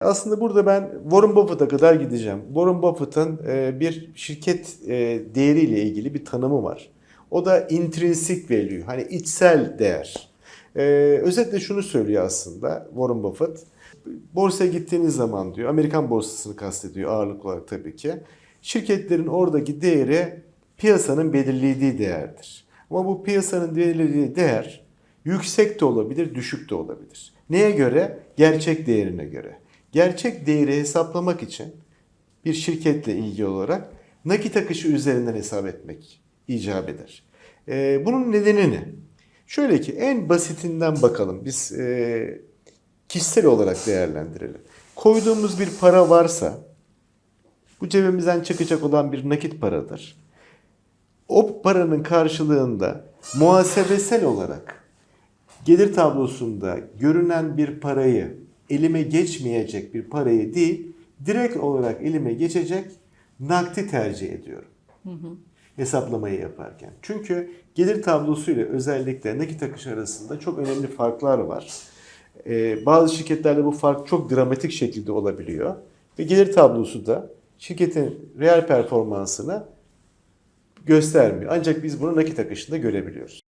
Aslında burada ben Warren Buffett'a kadar gideceğim. Warren Buffett'ın e, bir şirket e, değeriyle ilgili bir tanımı var. O da intrinsic value, hani içsel değer. E, özetle şunu söylüyor aslında Warren Buffett. Borsaya gittiğiniz zaman diyor, Amerikan borsasını kastediyor ağırlık olarak tabii ki. Şirketlerin oradaki değeri piyasanın belirlediği değerdir. Ama bu piyasanın belirlediği değer yüksek de olabilir, düşük de olabilir. Neye göre? Gerçek değerine göre. Gerçek değeri hesaplamak için bir şirketle ilgili olarak nakit akışı üzerinden hesap etmek icap eder. Ee, bunun nedeni ne? Şöyle ki en basitinden bakalım. Biz e, kişisel olarak değerlendirelim. Koyduğumuz bir para varsa bu cebimizden çıkacak olan bir nakit paradır. O paranın karşılığında muhasebesel olarak gelir tablosunda görünen bir parayı elime geçmeyecek bir parayı değil, direkt olarak elime geçecek nakdi tercih ediyorum. Hesaplamayı yaparken. Çünkü gelir tablosuyla özellikle nakit akış arasında çok önemli farklar var. Ee, bazı şirketlerde bu fark çok dramatik şekilde olabiliyor. Ve gelir tablosu da şirketin reel performansını göstermiyor. Ancak biz bunu nakit akışında görebiliyoruz.